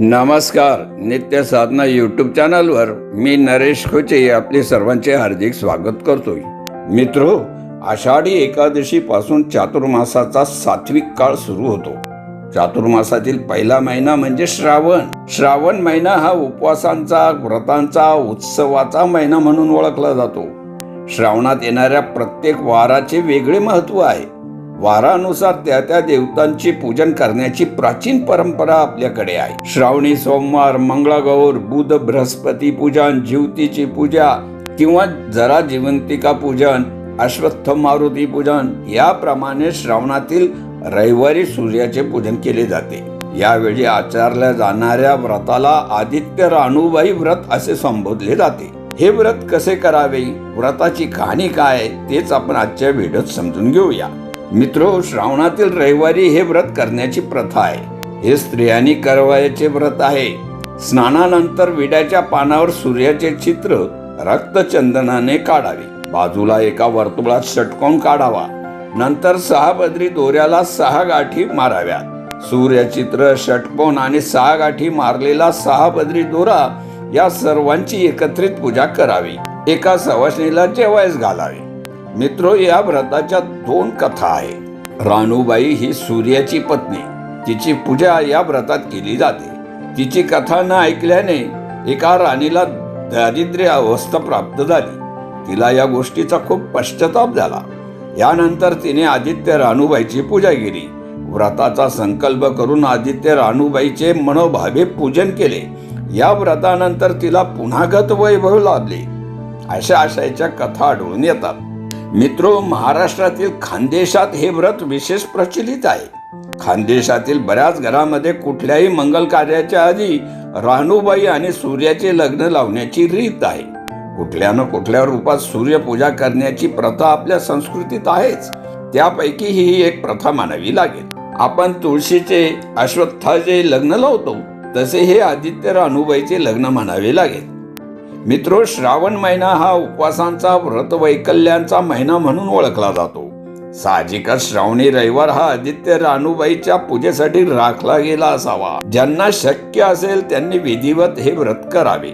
नमस्कार नित्य साधना यूट्यूब चॅनलवर मी नरेश खोचे आपले सर्वांचे हार्दिक स्वागत करतोय. मित्रो आषाढी एकादशी पासून चातुर्मासाचा सात्विक काळ सुरू होतो. चातुर्मासातील पहिला महिना म्हणजे श्रावण. श्रावण महिना हा उपवासांचा व्रतांचा उत्सवाचा महिना म्हणून ओळखला जातो. श्रावणात येणाऱ्या प्रत्येक वाराचे वेगळे महत्त्व आहे. वारानुसार त्या त्या देवतांची पूजन करण्याची प्राचीन परंपरा आपल्याकडे आहे. श्रावणी सोमवार मंगळागौर बुध बृहस्पती पूजन जीवतीची पूजा किंवा जरा जिवंतिका पूजन अश्वत्थ मारुती पूजन याप्रमाणे श्रावणातील रविवारी सूर्याचे पूजन केले जाते. यावेळी आचारल्या जाणाऱ्या व्रताला आदित्य राणूबाई व्रत असे संबोधले जाते. हे व्रत कसे करावे? व्रताची कहाणी काय आहे, तेच आपण आजच्या व्हिडिओत समजून घेऊया. मित्रो श्रावणातील रविवारी हे व्रत करण्याची प्रथा आहे. हे स्त्रियांनी करवायचे व्रत आहे. स्नानानंतर विड्याच्या पानावर सूर्याचे चित्र रक्तचंदनाने काढावे. बाजूला एका वर्तुळात षटकोन काढावा. नंतर सहा बदरी दोऱ्याला सहा गाठी माराव्यात सूर्यचित्र षटकोन आणि सहा गाठी मारलेला सहा बदरी दोरा या सर्वांची एकत्रित पूजा करावी. एका सवासणीला जेवायस घालावे. मित्रो या व्रताच्या दोन कथा आहे. राणूबाई ही सूर्याची पत्नी. तिची पूजा या व्रतात केली जाते. तिची कथा न ऐकल्याने एका राणीला दारिद्र्य अवस्था प्राप्त झाली. तिला या गोष्टीचा खूप पश्चाताप झाला. यानंतर तिने आदित्य राणूबाईची पूजा केली. व्रताचा संकल्प करून आदित्य राणूबाईचे मनोभावे पूजन केले. या व्रतानंतर तिला पुन्हा गत वैभव लाभले. अशा आशयाच्या कथा आढळून येतात. मित्रो महाराष्ट्रातील खानदेशात हे व्रत विशेष प्रचलित आहे. खानदेशातील बऱ्याच घरामध्ये कुठल्याही मंगल कार्याच्या आधी राहणूबाई आणि सूर्याचे लग्न लावण्याची रीत आहे. कुठल्या न कुठल्या रूपात सूर्यपूजा करण्याची प्रथा आपल्या संस्कृतीत आहेच. त्यापैकी ही एक प्रथा मानावी लागेल. आपण तुळशीचे अश्वत्थाचे लग्न लावतो. तसे हे आदित्य राणूबाईचे लग्न म्हणावे लागेल. मित्र श्रावण महिना हा उपवासांचा व्रत वैकल्यांचा महिना म्हणून ओळखला जातो. साहजिकच श्रावणी रविवार हा आदित्य राणूबाईच्या पूजेसाठी राखला गेला असावा. ज्यांना शक्य असेल त्यांनी विधिवत हे व्रत करावे.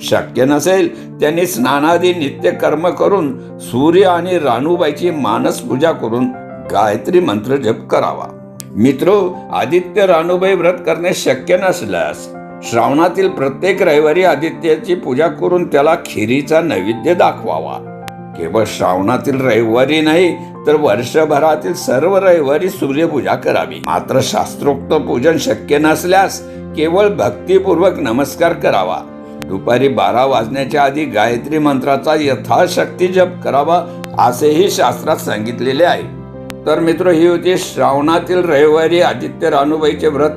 शक्य नसेल त्यांनी स्नानादी नित्य कर्म करून सूर्य आणि राणूबाईची मानस पूजा करून गायत्री मंत्र जप करावा. मित्रो आदित्य राणूबाई व्रत करणे शक्य नसल्यास श्रावणातील प्रत्येक रविवारी आदित्याची पूजा करून त्याला खिरीचा नैवेद्य दाखवावा. केवळ श्रावणातील रविवारी नाही तर वर्षभरातील सर्व रविवारी सूर्यपूजा करावी. मात्र शास्त्रोक्त पूजन शक्य नसल्यास केवळ भक्तिपूर्वक नमस्कार करावा. दुपारी बारा वाजण्याच्या आधी गायत्री मंत्राचा यथाशक्ती जप करावा असेही शास्त्रात सांगितलेले आहे. तर मित्र ही होती श्रावणातील रविवारी आदित्य राणूबाईचे व्रत.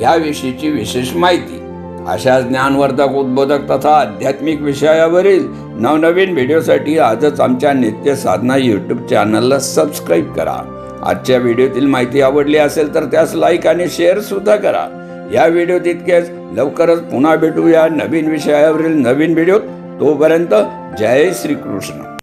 याविषयीची विशेष माहिती. अशा ज्ञानवर्धक उद्बोधक तथा आध्यात्मिक विषयावरील नवनवीन व्हिडिओसाठी आजच आमच्या नित्य साधना यूट्यूब चॅनलला सबस्क्राईब करा. आजच्या व्हिडिओतील माहिती आवडली असेल तर त्यास लाईक आणि शेअर सुद्धा करा. या व्हिडिओ तितकेच. लवकरच पुन्हा भेटूया नवीन विषयावरील नवीन व्हिडिओ तोपर्यंत जय श्रीकृष्ण.